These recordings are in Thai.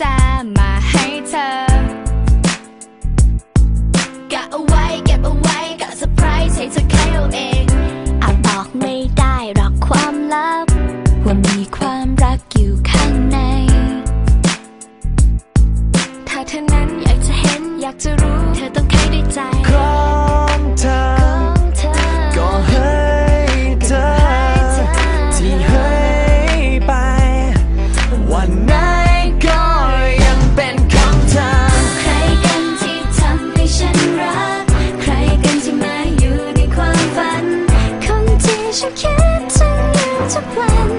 จมาให้เธอกะเอาไว้เก็บเอาไว้กะเซอร์ไพรส์ให้เธอแค่เอง a plan.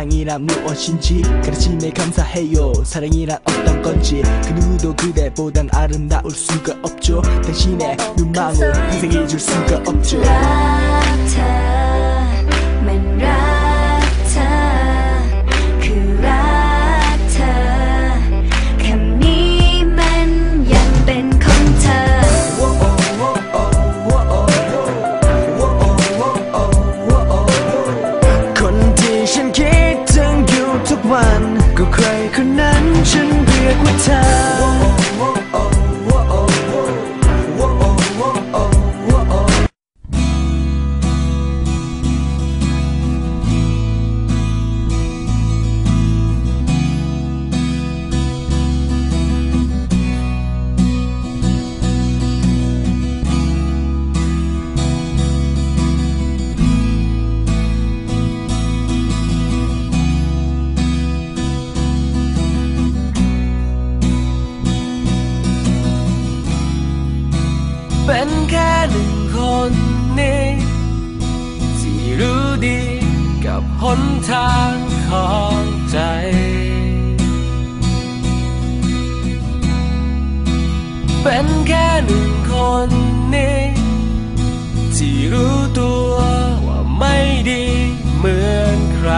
사랑이란 무엇인지 가르침에 감사해요 사랑이란 어떤 건지 그 누구도 그대보단 아름다울 수가 없죠 당신의 눈망울 인생 잊을 수가 없죠 ับหนทางของใจ เป็นแค่หนึ่งคนนี้ที่รู้ตัวว่าไม่ดีเหมือนใคร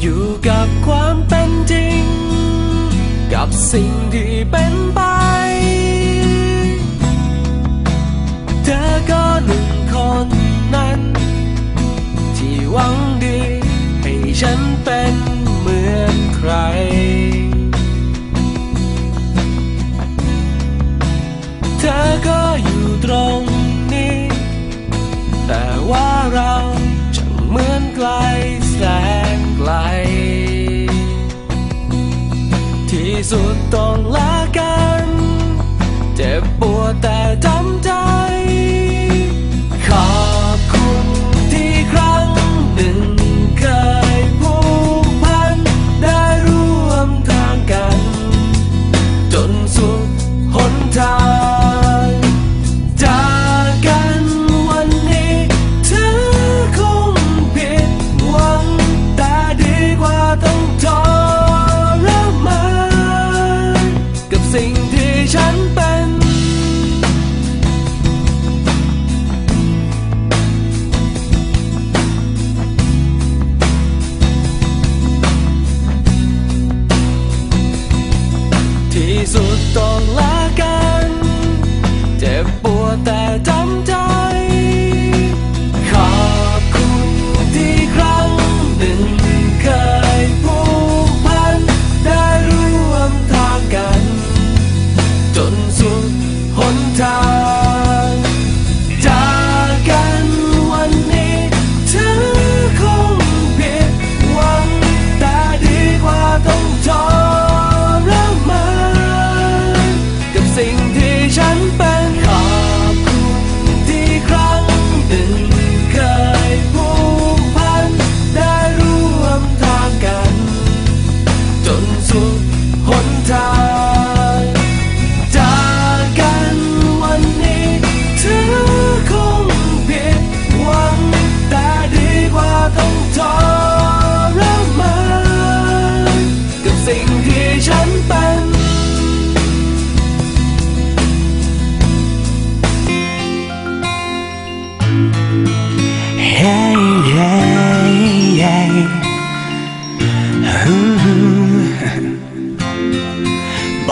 อยู่กับความเป็นจริง กับสิ่งที่เป็น สุดต้องละกัน เจ็บปวดแต่จำใจ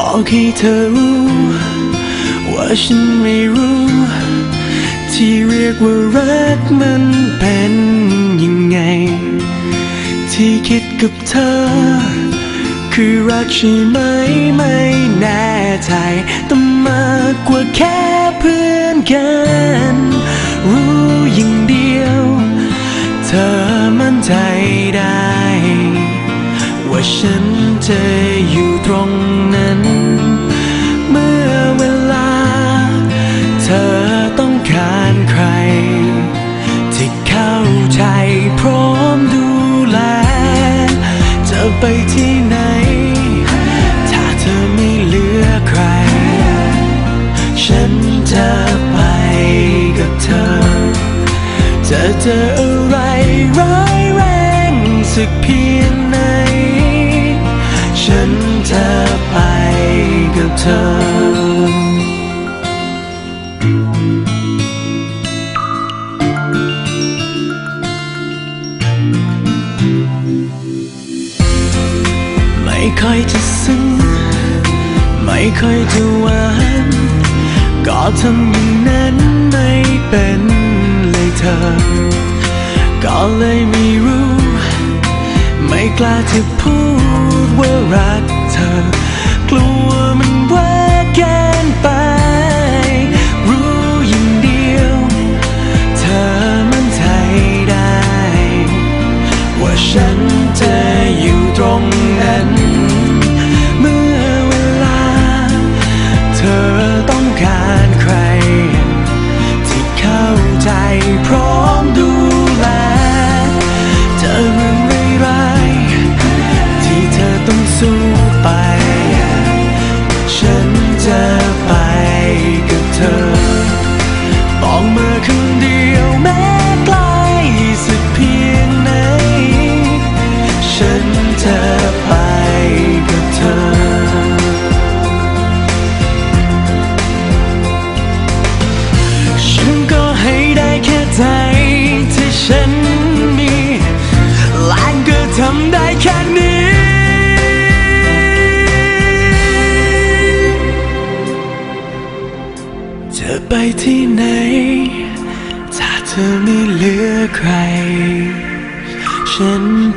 อกให้เธอรู้ ว่าฉันไม่รู้ ที่เรียกว่ารักมันเป็นยังไง ที่คิดกับเธอ คือรักใช่ไหมไม่แน่ใจแต่มากกว่าแค่เพื่อนกัน รู้อย่างเดียว เธอมั่นใจได้ ว่าฉันจะอยู่ตรงนั้น ไปที่ไหน ถ้าเธอไม่เหลือใคร ฉันจะไปกับเธอ จะเจออะไรร้ายแรงสักเพียงไหน ฉันจะไปกับเธอ ไม่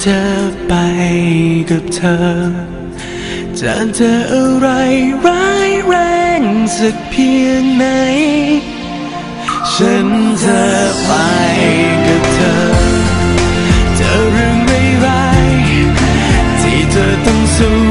เธอไปกับเธอจะเจออะไรร้ายแรงสักเพียงไหน ฉันเธอไปกับเธอ เจอเรื่องร้ายๆที่เธอต้องสู้